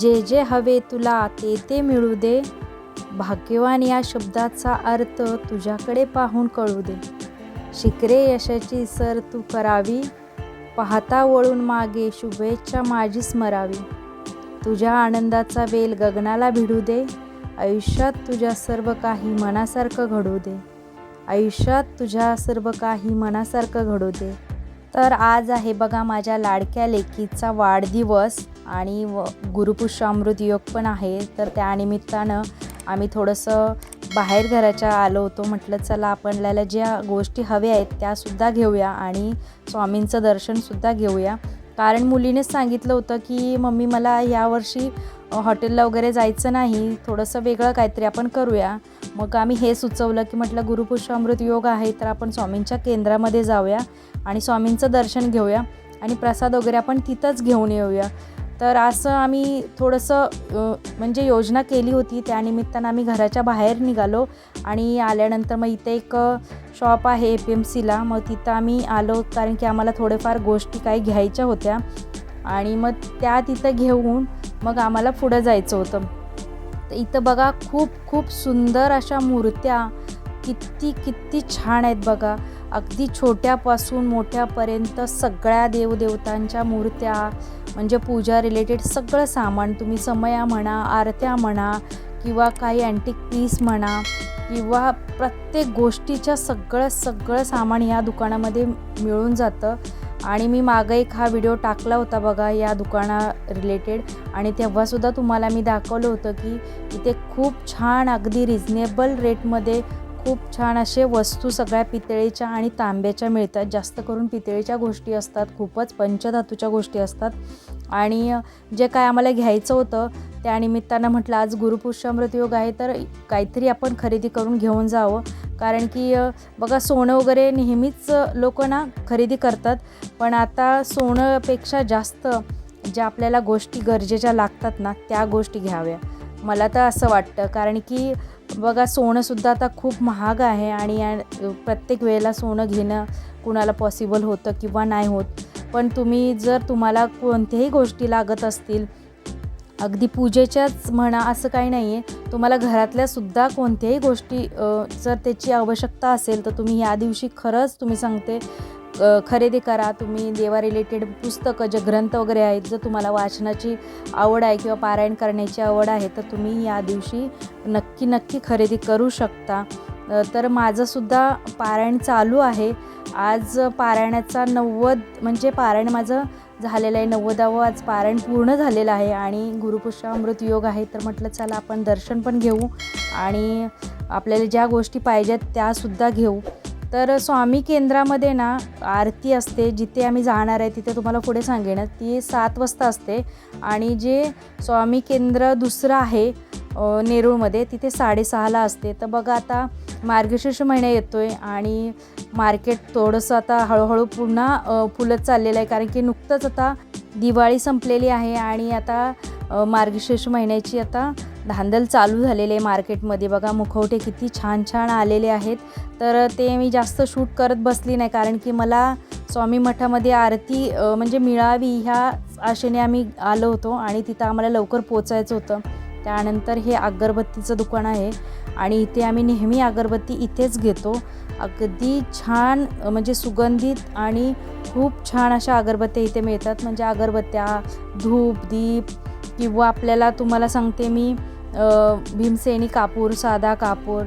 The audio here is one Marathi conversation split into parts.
जे जे हवे तुला ते ते मिळू दे. भाग्यवान या शब्दाचा अर्थ तुझ्याकडे पाहून कळू दे. शिकरे यशाची सर तू करावी. पाहता वळून मागे शुभेच्छा माझी स्मरावी. तुझ्या आनंदाचा वेल गगनाला भिडू दे. आयुष्यात तुझ्या सर्व काही मनासारखं घडू दे. आयुष्यात तुझ्या सर्व काही मनासारखं घडू दे. तर आज आहे बघा माझ्या लाडक्या लेकीचा वाढदिवस आणि व गुरुपुष्यामृत योग पण आहे. तर त्यानिमित्तानं आम्ही थोडंसं बाहेर घराच्या आलो होतो. म्हटलं चला आपल्याला ज्या गोष्टी हव्या आहेत त्यासुद्धा घेऊया आणि स्वामींचं दर्शनसुद्धा घेऊया. कारण मुलीनेच सांगितलं होतं की मम्मी मला यावर्षी हॉटेलला वगैरे जायचं नाही. थोडंसं वेगळं काहीतरी आपण करूया. मग आम्ही हे सुचवलं की म्हटलं गुरुपुष्यामृत योग आहे तर आपण स्वामींच्या केंद्रामध्ये जाऊया आणि स्वामींचं दर्शन घेऊया आणि प्रसाद वगैरे आपण तिथंच घेऊन येऊया. तर असं आम्ही थोडंसं म्हणजे योजना केली होती. त्यानिमित्तानं आम्ही घराच्या बाहेर निघालो आणि आल्यानंतर मग इथे एक शॉप आहे ए पी एम सीला मग तिथं आम्ही आलो कारण की आम्हाला थोडेफार गोष्टी काही घ्यायच्या होत्या. आणि मग त्या तिथं घेऊन मग आम्हाला पुढं जायचं होतं. तर इथं बघा खूप खूप सुंदर अशा मूर्त्या. किती किती छान आहेत बघा. अगदी छोट्यापासून मोठ्यापर्यंत सगळ्या देवदेवतांच्या मूर्त्या म्हणजे पूजा रिलेटेड सगळं सामान तुम्ही समया म्हणा आरत्या म्हणा किंवा काही अँटिक पीस म्हणा किंवा प्रत्येक गोष्टीच्या सगळं सगळं सामान या दुकानामध्ये मिळून जातं. आणि मी मागं एक हा व्हिडिओ टाकला होता बघा या दुकाना रिलेटेड आणि तेव्हासुद्धा तुम्हाला मी दाखवलं होतं की इथे खूप छान अगदी रिजनेबल रेटमध्ये खूप छान असे वस्तू सगळ्या पितळेच्या आणि तांब्याच्या मिळतात. जास्त करून पितळेच्या गोष्टी असतात खूपच पंचधातूच्या गोष्टी असतात. आणि जे काय आम्हाला घ्यायचं होतं त्यानिमित्तानं म्हटलं आज गुरुपुष्यामृत योग आहे तर काहीतरी आपण खरेदी करून घेऊन जावं. कारण की बघा सोनं वगैरे नेहमीच लोक ना खरेदी करतात. पण आता सोनंपेक्षा जास्त ज्या आपल्याला गोष्टी गरजेच्या लागतात ना त्या गोष्टी घ्याव्या. मला तर असं वाटतं. कारण की बघा सोनंसुद्धा आता खूप महाग आहे आणि प्रत्येक वेळेला सोनं घेणं कुणाला पॉसिबल होतं किंवा नाही होत. पण तुम्ही जर तुम्हाला कोणत्याही गोष्टी लागत असतील अगदी पूजेच्याच म्हणा असं काही नाही आहे तुम्हाला घरातल्यासुद्धा कोणत्याही गोष्टी जर त्याची आवश्यकता असेल तर तुम्ही या दिवशी खरंच तुम्ही सांगते खरेदी करा. तुम्ही देवा रिलेटेड पुस्तकं जे ग्रंथ वगैरे आहेत जर तुम्हाला वाचनाची आवड आहे किंवा पारायण करण्याची आवड आहे तर तुम्ही या दिवशी नक्की नक्की खरेदी करू शकता. तर माझंसुद्धा पारायण चालू आहे. आज पारायणाचा नव्वद म्हणजे पारायण माझं झालेलं आहे नव्वदावं आज पारायण पूर्ण झालेलं आहे आणि गुरुपुष्पामृत योग आहे. तर म्हटलं चला आपण दर्शन पण घेऊ आणि आपल्याला ज्या गोष्टी पाहिजेत त्यासुद्धा घेऊ. तर स्वामी केंद्रामध्ये ना आरती असते जिथे आम्ही जाणार आहे तिथे तुम्हाला पुढे सांगेन. ती सात वाजता असते आणि जे स्वामी केंद्र दुसरं आहे नेरूळमध्ये तिथे साडेसहाला असते. तर बघा आता मार्गशीर्ष महिना येतो आहे आणि मार्केट थोडंसं आता हळूहळू पुन्हा फुलत चाललेलं आहे. कारण की नुकतंच आता दिवाळी संपलेली आहे आणि आता मार्गशीर्ष महिन्याची आता धांदल चालू झालेली आहे मार्केटमध्ये. बघा मुखवटे किती छान छान आलेले आहेत. तर ते मी जास्त शूट करत बसली नाही कारण की मला स्वामी मठामध्ये आरती म्हणजे मिळावी ह्या आशेने आम्ही आलो होतो आणि तिथं आम्हाला लवकर पोचायचं होतं. त्यानंतर हे अगरबत्तीचं दुकान आहे. आणि इथे आम्ही नेहमी अगरबत्ती इथेच घेतो. अगदी छान म्हणजे सुगंधित आणि खूप छान अशा अगरबत्त्या इथे मिळतात. म्हणजे अगरबत्त्या धूप दीप किंवा आपल्याला तुम्हाला सांगते मी भीमसेनी कापूर साधा कापूर.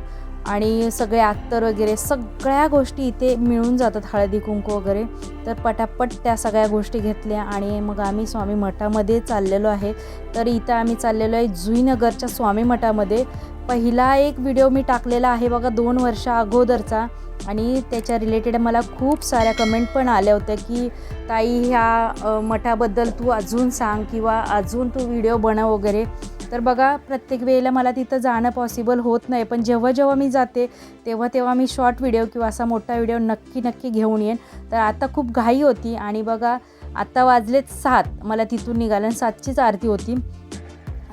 आणि सगळे अत्तर वगैरे सगळ्या गोष्टी इथे मिळून जातात हळदी कुंकू वगैरे. तर पटापट त्या सगळ्या गोष्टी घेतल्या आणि मग आम्ही स्वामी मठामध्ये चाललेलो आहे. तर इथं आम्ही चाललेलो आहे जुईनगरच्या स्वामी मठामध्ये. पहिला एक व्हिडिओ मी टाकलेला आहे बघा दोन वर्षा अगोदरचा. आणि त्याच्या रिलेटेड मला खूप साऱ्या कमेंट पण आल्या होत्या की ताई ह्या मठाबद्दल तू अजून सांग किंवा अजून तू व्हिडिओ बनव वगैरे. तर बघा प्रत्येक वेळेला मला तिथं जाणं पॉसिबल होत नाही. पण जेव्हा जेव्हा मी जाते तेव्हा तेव्हा मी शॉर्ट व्हिडिओ किंवा असा मोठा व्हिडिओ नक्की नक्की घेऊन येईन. तर आता खूप घाई होती आणि बघा आत्ता वाजलेत सात. मला तिथून निघालं सातचीच आरती होती.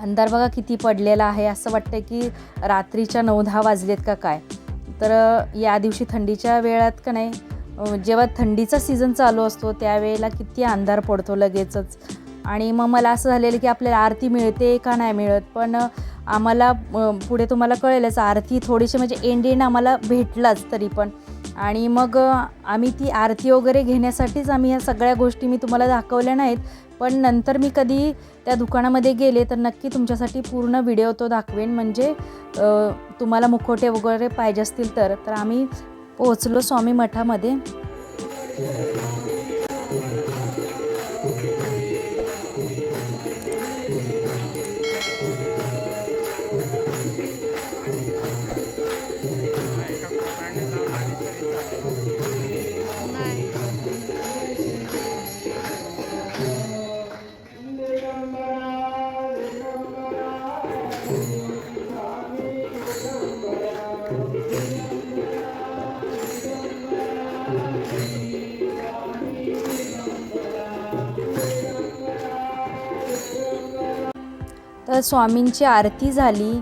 अंधार बघा किती पडलेला आहे. असं वाटतं की रात्रीच्या नऊ दहा वाजलेत का काय? तर या दिवशी थंडीच्या वेळात का नाही जेव्हा थंडीचा सीझन चालू असतो त्यावेळेला किती अंधार पडतो लगेचच. आणि मग मला असं झालेलं की आपल्याला आरती मिळते का नाही मिळत पण आम्हाला पुढे तुम्हाला कळेलच. आरती थोडीशी म्हणजे एंड एंड आम्हाला भेटलाच तरी पण. आणि मग आम्ही ती आरती वगैरे घेण्यासाठीच आम्ही ह्या सगळ्या गोष्टी मी तुम्हाला दाखवल्या नाहीत. पण नंतर मी कधी त्या दुकानामध्ये गेले तर नक्की तुमच्यासाठी पूर्ण व्हिडिओ तो दाखवेन. म्हणजे तुम्हाला मुखोटे वगैरे पाहिजे असतील तर. तर आम्ही पोहोचलो स्वामी मठामध्ये. तर स्वामींची आरती झाली.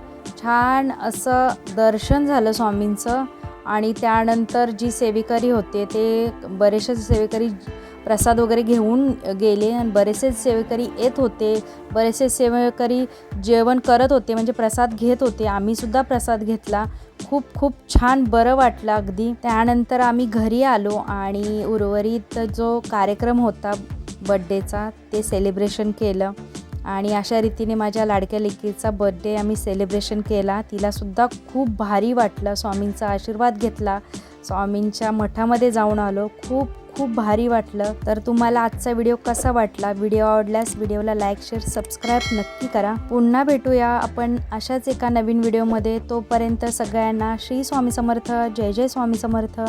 छान असं दर्शन झालं स्वामींचं. आणि त्यानंतर जी सेवेकरी होते ते बरेचसे सेवेकरी प्रसाद वगैरे घेऊन गेले आणि बरेचसे सेवेकरी येत होते. बरेचसे सेवेकरी जेवण करत होते म्हणजे प्रसाद घेत होते. आम्हीसुद्धा प्रसाद घेतला. खूप खूप छान बरं वाटलं अगदी. त्यानंतर आम्ही घरी आलो आणि उर्वरित जो कार्यक्रम होता बड्डेचा ते सेलिब्रेशन केलं. आणि अशा रीतीने माझ्या लाडक्या लेकीचा बड्डे आम्ही सेलिब्रेशन केला. तिलासुद्धा खूप भारी वाटलं. स्वामींचा आशीर्वाद घेतला. स्वामींच्या मठामध्ये जाऊन आलो. खूप खूप भारी वाटलं. तर तुम्हाला आजचा व्हिडिओ कसा वाटला? व्हिडिओ आवडल्यास व्हिडिओला लाईक शेअर सबस्क्राईब नक्की करा. पुन्हा भेटूया आपण अशाच एका नवीन व्हिडिओमध्ये तोपर्यंत सगळ्यांना श्री स्वामी समर्थ. जय जय स्वामी समर्थ.